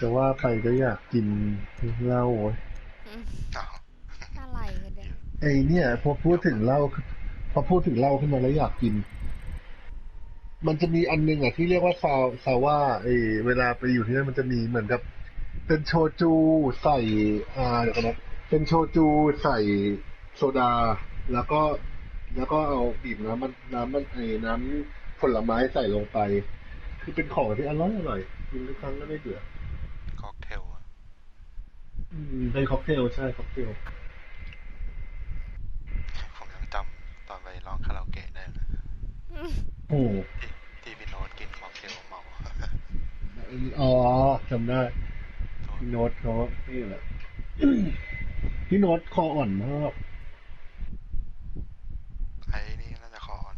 จะว่าไปก็อยากกินเหล้าเว้ยอืมอ้าวอะไรกันเนี่ยไอเนี่ยพอพูดถึงเหล้าพอพูดถึงเหล้าขึ้นมาแล้วอยากกิน มันจะมีอันนึงอะที่เรียกว่าซาวซาว่าไอเวลาไปอยู่ที่นั่นมันจะมีเหมือนกับ เป็นโชจูใส่อ่าเดี๋ยวกันนะเป็นโชจูใส่โซดา แล้วก็ แล้วก็เอาบีบน้ำมันน้ำมันไอ้น้ำผลไม้ใส่ลงไป คือเป็นของที่อร่อยอร่อยกินทุกครั้งก็ไม่เบื่อ ค็อกเทลอะ อืม เป็นค็อกเทลใช่ค็อกเทลผมยังจำตอนไปร้องคาราโอเกะได้นะโอ้ที่ที่พี่โน้ตกินค็อกเทลเมาอ๋อจำได้พี่โน้ตเขานี่แหละพี่โน้ตคออ่อนมากไอ้นี่น่าจะคออ่อน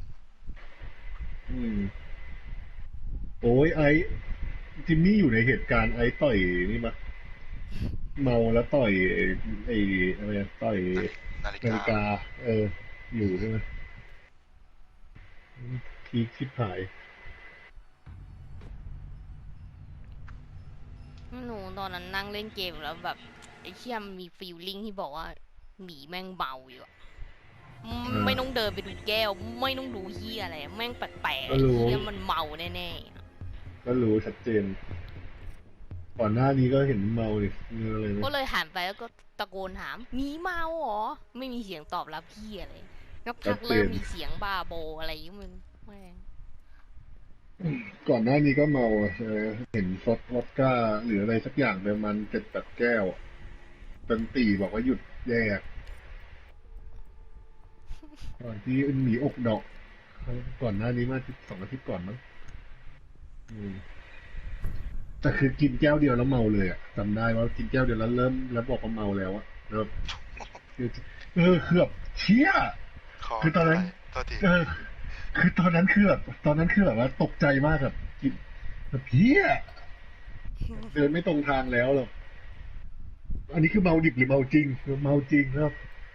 อืมโอ้ยไอ้จิมมี่อยู่ในเหตุการณ์ไอ้ต่อยนี่มะ เมาแล้วต่อยไอ้ไอ้อะไรนะต่อยนาฬินาฬิกากา เออ อยู่ใช่ไหมพีคชิบหายหนูตอนนั้นนั่งเล่นเกมแล้วแบบไอ้เชี่ยมนมีฟีลลิ่งที่บอกว่าหมีแม่งเมาอยู่อะอืมอืมไม่ต้องเดินไปดูแก้ว ไม่ต้องดูเฮียอะไร แม่งแปลกๆก็ไอ้รู้เฮียมันเมาแน่ๆอะก็รู้ชัดเจน ก่อนหน้านี้ก็เห็นเมาดิเงอเลยก็นะเลยหันไปแล้วก็ตะโกนถามหมีเมาเหรอ ไม่มีเสียงตอบรับเฮียเลยแล้วพักเริ่มมีเสียงบ้าโบอะไรอย่างเงี้ยมึงแม่งก่อนหน้านี้ก็เมาอะเออเห็นซดวอดก้า หรืออะไรสักอย่างประมาณเจ็ดแปดแก้วอะจนตีบอกว่าหยุดแยกก่อนที่หมีอกดอก ก่อนหน้านี้มาสองอาทิตย์ก่อนมั้งอืม แต่คือกินแก้วเดียวแล้วเมาเลยอะจำได้ว่ากินแก้วเดียวแล้วเริ่มแล้วบอกว่าเมาแล้วอะแล้วแบบคือเออคือแบบเชี่ยคอคือตอนนั้นตัวทีเออคือตอนนั้นคือแบบตอนนั้นคือแบบว่าตกใจมากแบบกินแบบเพี้ยเดินไม่ตรงทางแล้วหรอกอันนี้คือเมาดิบหรือเมาจริงเมาจริงครับ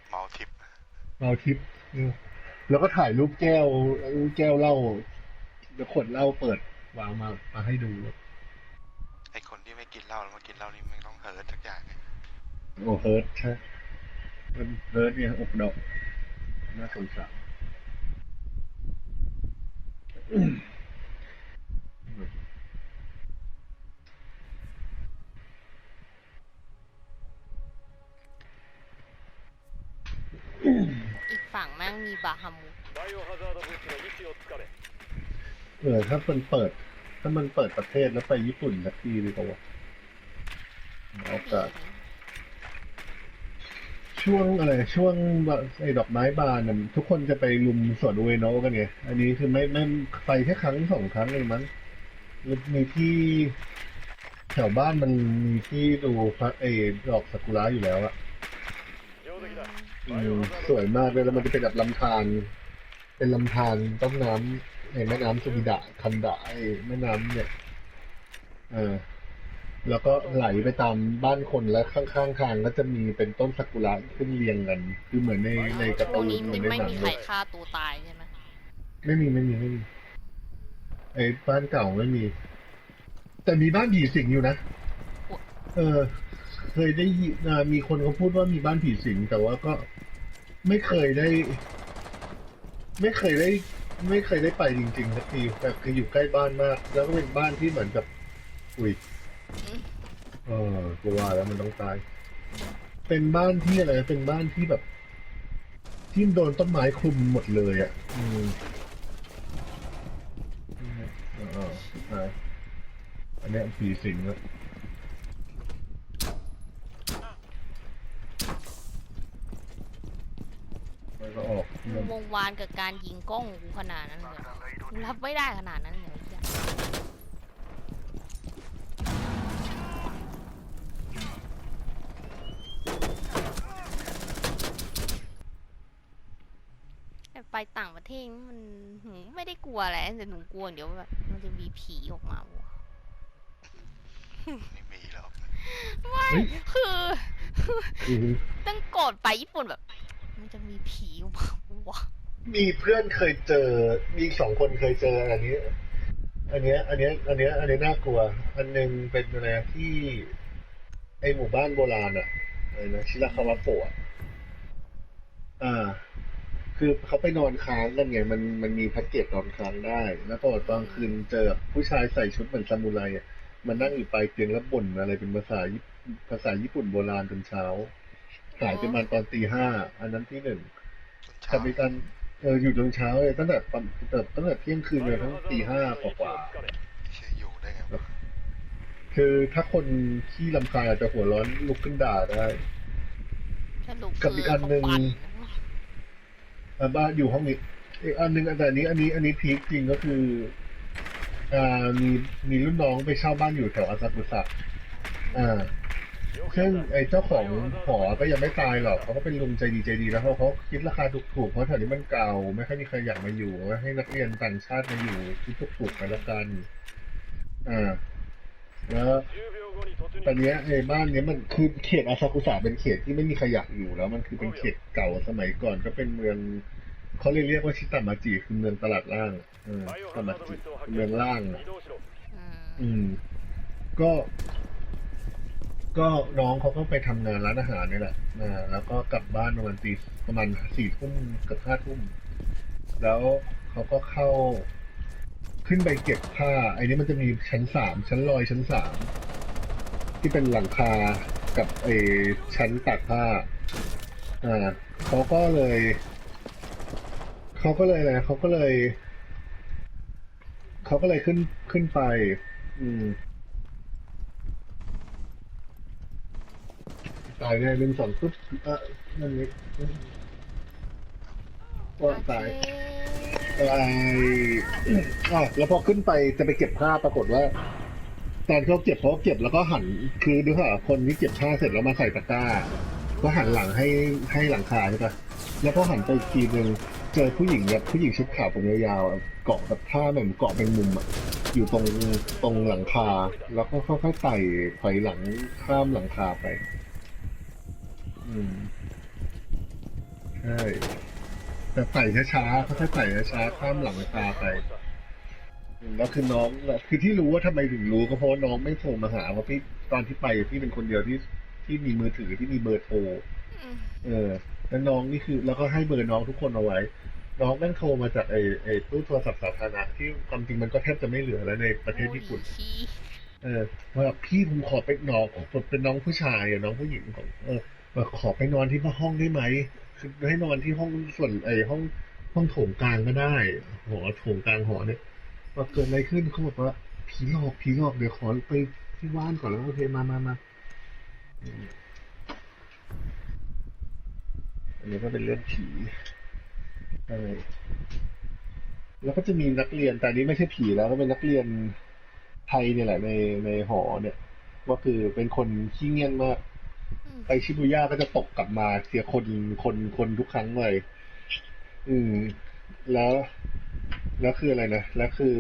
เมาทิปเมาทิพย์เออแล้วก็ถ่ายรูปแก้ว แก้วเหล้าแล้วขวดเหล้าเปิดวางมามาให้ดูไอคนที่ไม่ กินเหล้าแล้วมากินเหล้านี่ไม่ต้องเฮิร์ตสักอย่างเงโอ้เฮิร์ตใช่มันเฮิร์ตเนี่ยอกดอกน่าสงสารอีกฝั่งแม่งมีบาฮามุเออถ้ามันเปิด ถ้ามันเปิดประเทศแล้วไปญี่ปุ่นสักทีดีกว่า โอกาสช่วงอะไรช่วงไอ้ดอกไม้บานน่ทุกคนจะไปลุมสวนเวโนะกันไงอันนี้คือไม่ไม่ไปแค่ครั้งสองครั้งเองมั้งแล้วมีที่แถวบ้านมันมีที่ดูพระเอดอกสากุระอยู่แล้วอะอสวยมากเลยแล้วมันจะเป็นแบบลำธารเป็นลำธารต้นน้ำในแม่น้ำสุมิดะคันดะไอ้แม่น้ำเนี่ยอ่า แล้วก็ไหลไปตามบ้านคนแล้วข้างๆทางก็จะมีเป็นต้นซากุระขึ้นเรียงกัน คือเหมือนในในการ์ช่วตูงนนี้เหมือนในไม่หนังมีเลใครยฆ่าตัวตายใช่ไหมไม่มีไม่มีไม่มีไอ้บ้านเก่าไม่มี แต่มีบ้านผีสิงอยู่นะเออ เคยได้ยินอ่ามีคนเขาพูดว่ามีบ้านผีสิงแต่ว่าก็ไม่เคยได้ ไม่เคยได้ ไม่เคยได้ไปจริงๆสักทีแบบคืออยู่ใกล้บ้านมาก แล้วก็เป็นบ้านที่เหมือนกับอุ้ยเออกูว่าแล้วมันต้องตาย เป็นบ้านที่อะไร เป็นบ้านที่แบบ ที่โดนต้นไม้คลุมหมดเลยอะ อืมเออใช่อันเนี้ยผีสิงอะแล้วก็ออกเรื่องวงวานกับการยิงกล้องกูขนาดนั้นเลยรับไม่ได้ขนาดนั้นเลยไอ้เหี้ยแต่ไปต่างประ เทศนี่มันหนูไม่ได้กลัวอะไรแต่หนูกลัวอย่างเดี๋ยวแบบมันจะมีผีออกมาวะไม่มีหรอกไม่คืออือฮึตั้งก่อนไปญี่ปุ่นแบบ มันจะมีผีออกมาวะมีเพื่อนเคยเจอ มีสองคนเคยเจออันนี้ อันเนี้ย อันเนี้ย อันเนี้ย อันเนี้ยน่ากลัว อันหนึงเป็นอะไรนะที่ ไอหมู่บ้านโบราณอะอะไรนะชิราคาวะโปะอ่า คือเขาไปนอนค้างกันไงมันมันมีแพ็กเกจนอนค้างได้ แล้วพอตอนคืนเจอผู้ชายใส่ชุดเหมือนซามูไรอะมันนั่งอยู่ปลายเตียงแล้วบ่นอะไรเป็นภาษาญี่ปุ่นภาษาญี่ปุ่นโบราณจนเช้าหายไปประมาณตอนตีห้าอันนั้นที่หนึ่งเช้ากับอีกอันเอออยู่จนเช้าเลยตั้งแต่ตอนตั้งแต่เที่ยงคืนเลยทั้งตีห้ากว่าๆเชื่ออยู่ได้ไงวะคือถ้าคนที่ลำคาญอาจจะหัวร้อนลุกขึ้นด่าได้สรุปกับอีกอันหนึ่ง แล้บ้านอยู่ห้องนี้อีกอันหนึ่งอันแต่นี้ อันนี้อันนี้พีคจริงก็คืออ่ามีมีรุ่นน้องไปเช่าบ้านอยู่แถวอาซากุสะอ่าซึ่งไอ้เจ้าของหอก็ยังไม่ตายหรอกเขาก็เป็นลุงใจดีใจดีแล้วเขาเขาคิดราคาถูกถูกเพราะแถวนี้มันเก่า ไม่ค่อยมีใครอยากมาอยู่ให้นักเรียนต่างชาติมาอยู่คิดถูกๆกันละกัน อ่า แล้ว ตอนนี้ในบ้านนี้มันคือเขตอาซากุสะเป็นเขตที่ไม่มีขยะอยู่แล้ว มันคือเป็นเขตเก่าสมัยก่อน ก็เป็นเมืองเขาเรียกว่าชิตามาจิคือเมืองตลาดล่างอชิตามาจิเมืองล่างอืม ก็ ก็น้องเขาก็ไปทำงานร้านอาหารนี่แหละอ่แล้วก็กลับบ้านประมาณตีประมาณสี่ทุ่มกับห้าทุ่มแล้วเขาก็เข้าขึ้นไปเก็บผ้าไอ้นี้มันจะมีชั้นสามชั้นลอยชั้นสาม ที่เป็นหลังคากับไอชั้นตากผ้า อ่าเขาก็เลยเขาก็เลยอะไรเขาก็เลยเขาก็เลยขึ้นขึ้นไป อืมตายเนี่ยหนึ่งสองปุ๊บเออนั่นนี่ว่าตายอเคตายอะแล้วพอขึ้นไปจะไปเก็บผ้าปรากฏว่า ตอนเขาเก็บเขาเก็บแล้วก็หันคือดูค่ะคนที่เก็บผ้าเสร็จแล้วมาใส่ตะกร้า ก็หันหลังให้ให้หลังคาใช่ปะแล้วพอหันไปอีกทีนึงเจอผู้หญิงแบบผู้หญิงชุดขาวผมยาวๆเกาะแบบผ้าเหมือนเกาะเป็นมุมอะอยู่ตรงตรงหลังคา แล้วก็ค่อยๆไต่ถอยหลังข้ามหลังคาไป อืมใช่แต่ไต่ช้าๆค่อยๆไต่ช้าๆข้ามหลังคาไป แล้วคือน้องแล้วคือที่รู้ว่าทำไมถึงรู้ก็เพราะว่าน้องไม่โทรมาหาว่าพี่ตอนที่ไปพี่เป็นคนเดียวที่ที่มีมือถือที่มีเบอร์โทรอืมเออ แล้วน้องนี่คือ แล้วก็ให้เบอร์น้องทุกคนเอาไว้ น้องแม่งโทรมาจากไอ้ไอ้ตู้โทรศัพท์สาธารณะที่ความจริงมันก็แทบจะไม่เหลือแล้วในประเทศญี่ปุ่นโอ้ยชี้เออว่าพี่ผมขอไปนอนเป็นน้องผู้ชายอะน้องผู้หญิงของเออว่าขอไปนอนที่ห้องได้ไหมคือให้นอนที่ห้องส่วนไอ้ห้องห้องโถงกลางก็ได้หอโถงกลางหอเนี่ย ว่าเกิดอะไรขึ้นเขาบอกว่าผีหลอกผีหลอกเดี๋ยวขอไปที่บ้านก่อนแล้วโอเคมามามาอันนี้ก็เป็นเรื่องผีใช่แล้วก็จะมีนักเรียนแต่นนี้ไม่ใช่ผีแล้ว ก็เป็นนักเรียนไทยเนี่ยแหละในในหอเนี่ยว่าคือเป็นคนขี้เงียนมากไปชิบูย่าก็จะตกกลับมาเสียคนคนคนทุกครั้งเลย อืม แล้ว แล้วคืออะไรนะแล้วคือ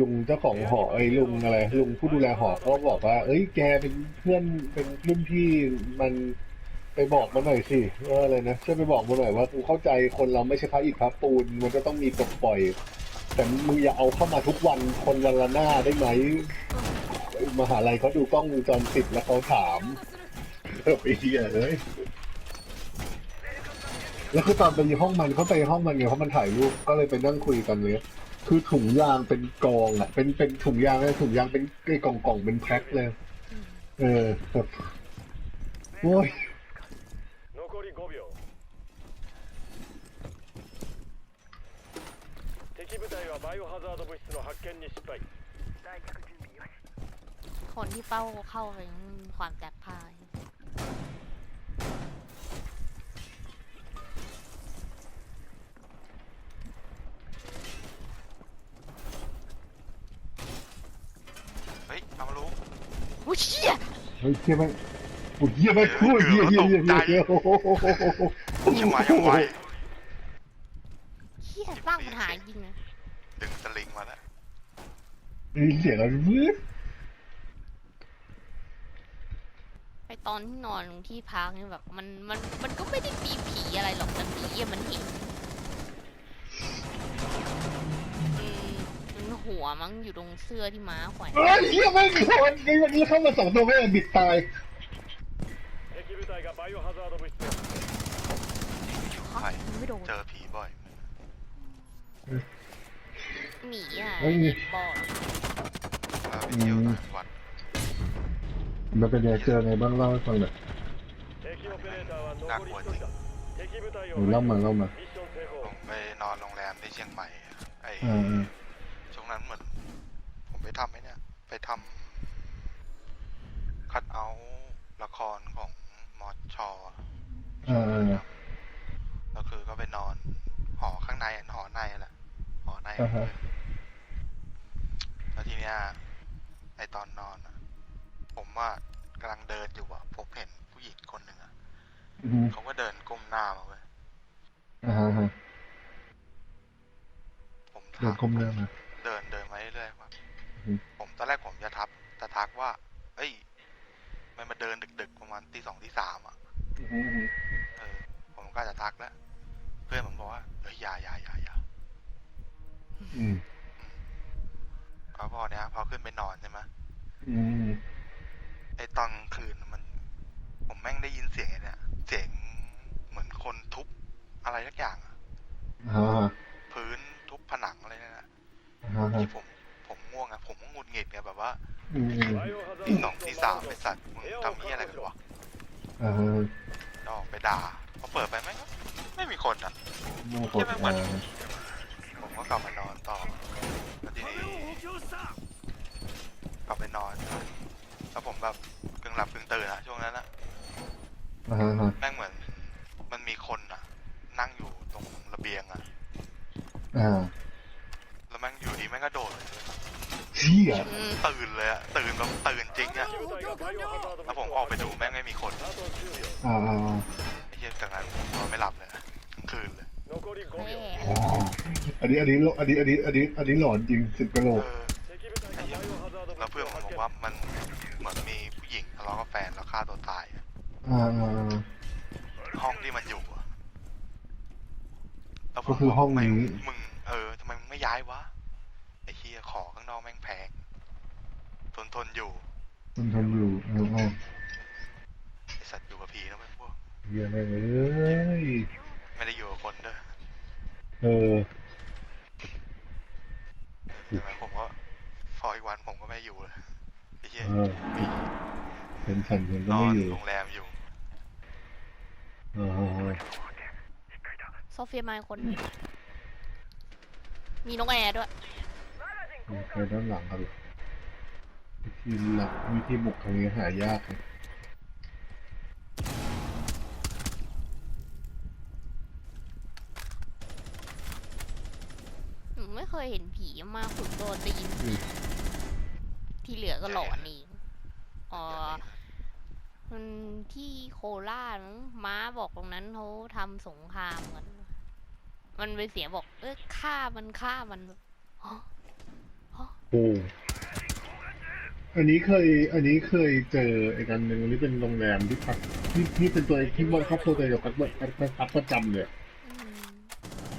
ลุงเจ้าของหอไอ้ยลุงอะไร ลุงผู้ดูแลหอเขาบอกว่า เอ้ยแกเป็นเพื่อนเป็นรุ่นพี่มันไปบอกมาหน่อยสิว่าอะไรนะช่วยไปบอกมาหน่อยว่ากูเข้าใจคนเราไม่ใช่พระอิฐพระปูน มันก็ต้องมีปลดปล่อย แต่มึงอย่าเอาเข้ามาทุกวันคนวันละหน้าได้ไหมมหาลัยเขาดูกล้องวงจรปิดแล้วเขาถามเออไปเฮียเลย แล้วคือตอนไปห้องมันเขาไปห้องมันเนี่ยเพราะมันถ่ายรูปก็เลยไปนั่งคุยกันเลยคือถุงยางเป็นกองอะ เป็นเป็นถุงยางเลยถุงยางเป็นไอ้กล่องกล่องเป็นแพ็คเลย เออโอ้ยคนที่เป้าเข้าถึงความแตกพาย อุ้ยเชี่ยเฮ้ยเฮียไหมโอ้ยเฮียไหมโอ้ยเฮียเฮียเฮียเฮียเฮียโอ้โหยังมายังไวเชี่ยสร้างปัญหาจริงนะดึงสลิงมาแล้วได้ยินเสียงอะไรวืดไปตอนที่นอนที่พักนี่แบบมันมันมันก็ไม่ได้มีผีอะไรหรอกแต่ผีอะมันเห็นอืมมันโหัวมั้งอยู่ตรงเสื้อที่ม้าแขวนเฮ้ยเหี้ไม่มีคนมีวันนี้เข้ามาสองตัวไม่ได้บิดตายไม่โดนเจอผีบ่อยหนีอะบ่อยอืมแล้วเป็นไงเจอไงบ้างเล่าให้ฟังหน่อย敵オペレーターは残りงเล่ามาเล่ามาミッผมไปนอนโรงแรมที่เชียงใหม่ไอ้อ นั้นเหมือน ผมไปทำไอ้เนี่ย ไปทำคัดเอาท์ละครของมอชออ่าอ่าแล้วคือก็ไปนอน หอข้างในอะหอในแหละ หอในอ่าฮะแล้วทีเนี้ยไอตอนนอนอะผมว่ากำลังเดินอยู่อะผมเห็นผู้หญิงคนหนึ่งอะอืมเขาก็เดินก้มหน้ามาเว้ยอ่าฮะฮะผมเดินคมหน้ามา ผมตอนแรกผมจะทักจะทักว่า เอ้ย มันมาเดินดึก ๆ ประมาณตีสองตีสามอะอืมเออ ผมก็จะทักแล้ว เพื่อนผมบอกว่าเอ้ยอย่าอย่าอย่าอย่าอืมแล้วพอเนี้ยพอขึ้นไปนอนใช่ไหมอืมไอตอนกลางคืนมัน ผมแม่งได้ยินเสียงไอ้เนี่ยเสียงเหมือนคนทุบอะไรสักอย่างอะอ่าฮะพื้นทุบผนังอะไรเนี่ยนะอ่าฮะที่ผมผมง่วงอะผมก็ หงิดไงแบบว่าตีสองตีสามไปสัตว์มึงทำเหี้ยอะไรกันวะเออออกไปด่าพอเปิดไปไม่ไม่มีคนอะ โมโหดมาผมก็กลับมานอนต่อแล้วทีนี้กลับไปนอน แล้วผมแบบกึ่งหลับกึ่งตื่นอะช่วงนั้นอะอะแม่งเหมือน มันมีคนอะนั่งอยู่ตรงระเบียงอะอ่า แล้วแม่งอยู่ดีแม่งก็โดดเลย ชี่ยตื่นเลยอะตื่นแบบตื่นจริงอะแล้วผมออกไปดูแม่งไม่มีคนอ่าไอ้เหี้ยจากนั้นนอนไม่หลับเลยคืนเลยอ๋ออันนี้อันนี้อันนี้อันนี้อันนี้อันนี้หลอนจริงสิบกะโลแล้วเพื่อนผมบอกว่ามันเหมือนมีผู้หญิงทะเลาะกับแฟนแล้วฆ่าตัวตายอ่าห้องที่มันอยู่ก็คือห้องนี้มึงเออทำไมมึงไม่ย้ายวะ นทนอยู่มันทำอยู่อ่าอ่าไอสัตว์อยู่กับผีแล้วมันพวก เหี้ยแม่งเอ้ยไม่ได้อยู่กับคนเด้อเออใช่ไหมผมก็พออีกวันผมก็ไม่อยู่เลยไอ้เฮียเออเป็นฉันฉันก็นอไม่นอยู่โรงแรมอยู่ เออโซเฟียมาอีกคนมีน้องแอร์ด้วยไปด้านหลังครับ วิธีหลักวิธีบุกครั้งนี้หายากนะหนูไม่เคยเห็นผีมาฝึกโดนได้ยินผีที่เหลือก็หลอนเองอ๋อมันที่โคราชมั้งม้าบอกตรงนั้นเขาทำสงครามกัน มันเป็นเสียงบอก เออฆ่ามันฆ่ามันฮะโอ้ อันนี้เคย อันนี้เคยเจอไอ้กันหนึ่งอันนี้เป็นโรงแรมที่พักที่ที่เป็นตัวที่บ่าครอบวตัวเดียวกันแบบพักประจำเลย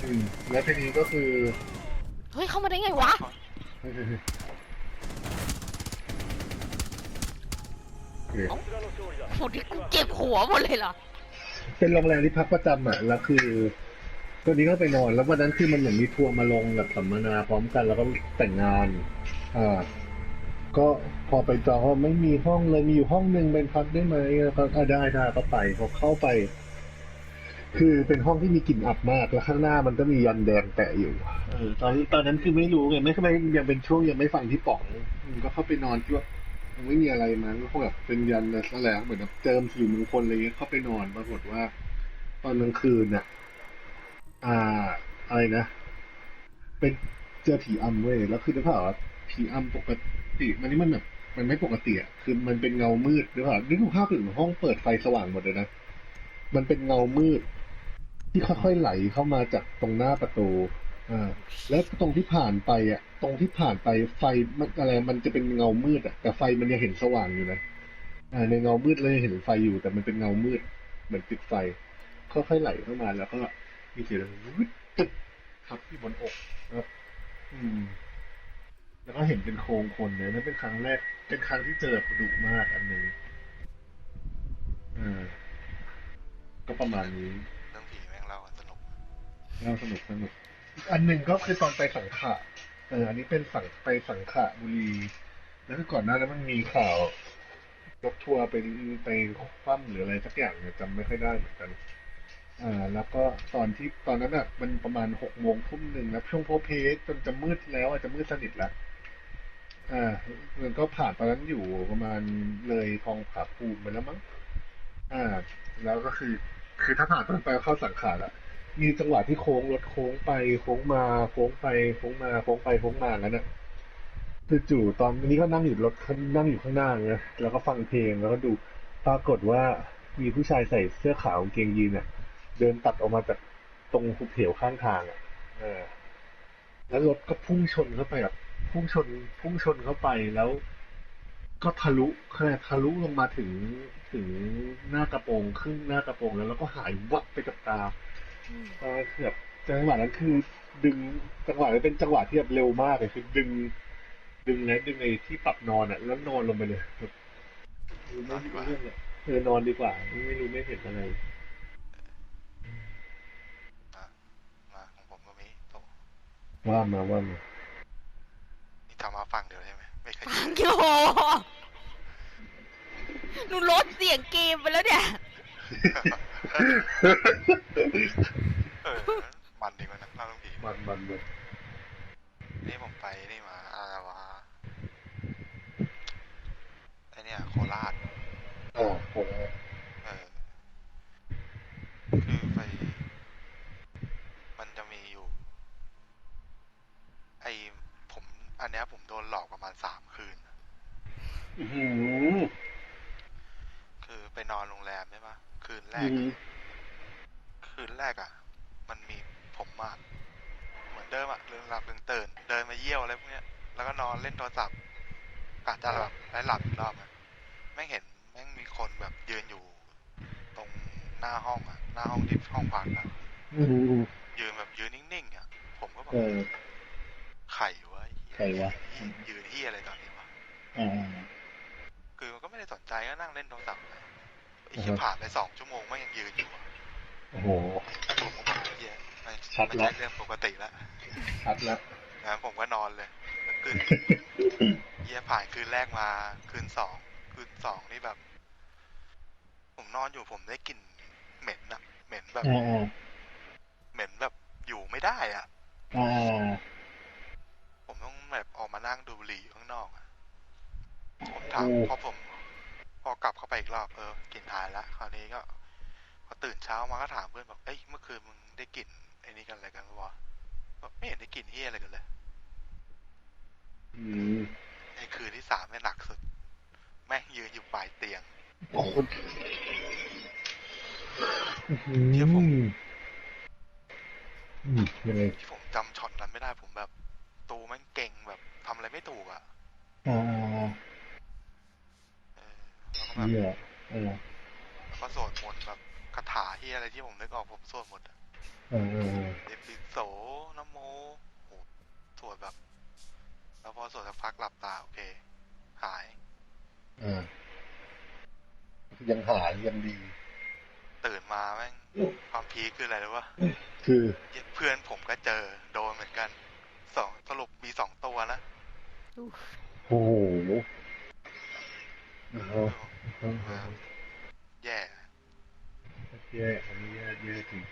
อืมแล้วทีนี้ก็คือ เฮ้ย เข้ามาได้ไงวะ โหที่กูเก็บหัวหมดเลยเหรอ เป็นโรงแรมที่พักประจำอะ แล้วคือตัวนี้เขาไปนอน แล้ววันนั้นคือมันเหมือนมีทัวร์มาลงแบบสัมมนาพร้อมกัน แล้วก็แต่งงาน อ่า ก็พอไปจองก็ไม่มีห้องเลยมีอยู่ห้องหนึ่งเป็นพักได้ไหมแล้วก็ได้ได้ก็ไปพอเข้าไป คือเป็นห้องที่มีกลิ่นอับมากแล้วข้างหน้ามันก็มียันแดงแปะอยู่เออตอนตอนนั้นคือไม่รู้ไงไม่ไม่ยังเป็นช่วงยังไม่ฟังที่ป๋องก็เข้าไปนอนคิดว่าไม่มีอะไรมั้งก็คงแบบเป็นยันอะไรแหละเหมือนแบบเจิมสิริมงคลอะไรเงี้ยเข้าไปนอนปรากฏว่า ตอนกลางคืนน่ะ อ่าอะไรนะเป็นเจอผีอำเว้ยแล้วคือจะผ่าพว่าผีอำปกติ มันนี่มันแบบมันไม่ปกติอะคือมันเป็นเงามืดหรือเปล่านี่คือภาพถึงห้องเปิดไฟสว่างหมดเลยนะมันเป็นเงามืด ที่ค่อยๆไหลเข้ามาจากตรงหน้าประตูอ่าแล้วตรงที่ผ่านไปอะ ตรงที่ผ่านไปไฟมันอะไรมันจะเป็นเงามืดอะแต่ไฟมันยังเห็นสว่างอยู่นะอ่าในเงามืดเลยเห็นไฟอยู่ แต่มันเป็นเงามืดเหมือนติดไฟ ค่อยๆไหลเข้ามาแล้วก็มีเสียงวึดตึ๊บครับที่บนอกนะครับ อืม แล้วก็เห็นเป็นโครงคนเลยนั่นเป็นครั้งแรก เป็นครั้งที่เจอแบบดุมากอันหนึ่งเออก็ประมาณนี้เรื่องผีแม่งเล่ากันสนุกเล่าสนุกสนุกอีกอันหนึ่งก็คือตอนไปสังขะเออ อันนี้เป็นสังไปสังขะบุรี แล้วคือก่อนหน้านั้นมันมีข่าวรถทัวร์ไปไปคว่ำหรืออะไรสักอย่างเนี่ยจำไม่ค่อยได้เหมือนกันอ่าแล้วก็ตอนที่ตอนนั้นอะมันประมาณหกโมงทุ่มหนึ่งนะช่วงโพเพสจนจะมืดแล้วอะจะมืดสนิทแล้ว อ่ามันก็ผ่านตอนนั้นอยู่ประมาณเลยทองผาภูมิไปแล้วมั้งอ่า แล้วก็คือ คือถ้าผ่านตอนไปเข้าสังขารอะมีจังหวะที่โค้งรถโค้งไปโค้งมาโค้งไปโค้งมาโค้งไปโค้งมางั้นอะจู่ๆตอนนี้ก็นั่งอยู่รถนั่งอยู่ข้างหน้าไงแล้วก็ฟังเพลงแล้วก็ดูปรากฏว่ามีผู้ชายใส่เสื้อขาวกางเกงยีนอะเดินตัดออกมาจากตรงหุบเหวข้างทางอะเออแล้วรถก็พุ่งชนเข้าไปแบบ พุ่งชนพุ่งชนเข้าไปแล้ว ก็ทะลุแค่ทะลุลงมาถึงถึงหน้ากระโปรงครึ่งหน้ากระโปรงแล้วแล้วก็หายวับไปกับตาอืมตาคือแบบจังหวะนั้นคือ ดึงจังหวะนั้นเป็นจังหวะที่แบบเร็วมากเลยคือดึง ดึงนะดึงไอ้ที่ปรับนอนอะ แล้วนอนลงไปเลยแบบไม่รู้เรื่องเลยเออนอนดีกว่า ไม่รู้ไม่เห็นอะไรอะมาของผมก็มีโตว่ามาว่ามานี่ ทำมาฝั่งเดียวใช่ไหมไม่เคยฟังโยหนูลดเสียงเกมไปแล้วเนี่ย เออมันดีกว่านะเล่าเรื่องผีมันมันเลยนี่ผมไปนี่มาอะไรวะไอเนี่ยโคราชอ่าผม เออ คือไป มันจะมีอยู่ ไอผม อันเนี้ยผมโดนหลอกประมาณสามคืน อื้อหือ คือไปนอนโรงแรมใช่ปะคืนแร อื ก อ อะ หือ คืนแรกอะ่ะ มันมีผมอะเหมือนเดิมอะลืมหลับลืมตื่น เดินมาเยี่ยวอะไรพวกเนี้ย แล้วก็นอนเล่นโทรศัพท์กะจะหลับแล้วหลับอีกรอบอะแม่งเห็นแม่งมีคนแบบยืนอยู่ ตรงหน้า ห้องอะหน้าห้องที่ห้องพักอะอือหือยืนแบบยืนนิ่งๆอะผมก็แบบเออ ไข่วะใครวะ ยืนที่อะไรตอนนี้วะอ่า คือมันก็ไม่ได้สนใจก็นั่งเล่นโทรศัพท์ไปไอ้อือฮะที่ผ่านไปสองชั่วโมงแม่งยังยืนอยู่อะโอ้โห ผมก็บอกไอ้เหี้ยไม่ชัดไม่ละใช่เรื่องปกติแล้วชัดแล้ว งั้นผมก็นอนเลยแล้วคืน เยี่ยผ่านคืนแรกมา คืนสองคืนสองนี่แบบ ผมนอนอยู่ผมได้กลิ่น เหม็นอะเหม็นแบบอ่าเหม็นแบบอยู่ไม่ได้อะอ่าผมต้องแบบออกมานั่งดูบุหรี่อยู่ข้างนอกอะผมถามโอ้พอผม พอกลับเข้าไปอีกรอบเออกลิ่นหายละคราวนี้ก็พอตื่นเช้ามาก็ถามเพื่อนบอกเอ้ยเมื่อคืนมึงได้กลิ่นไอ้นี่กันอะไรกันวะบอกไม่เห็นได้กลิ่นเฮียอะไรกันเลยอืมไอ้คืนที่สามเนี่ยหนักสุด แม่งยืนอยู่ปลายเตียงโอ้โห เดี๋ยวผมอืมยังไงที่ผมจำช็อตนั้นไม่ได้ผมแบบ ตูแม่งเก่งแบบทำอะไรไม่ถูกอะ่ะอ่าเออแล้วก็แบบเหี้ยเออแล้วก็สวดมนต์แบบคาถาที่อะไรที่ผมนึกออกผมสวดหมดอะเออเออเอปิโสนะโมโหสวดแบบ แล้วพอสวดสักพักหลับตาโอเค หายเออยังหายยังดี ตื่นมาแม่งความพีคคืออะไรรู้ปะคือเพื่อนผมก็เจอโดนเหมือนกันสองสรุปมีสองตัวนะโอ้โหเออเออแย่แย่อันนี้แย่แย่จริง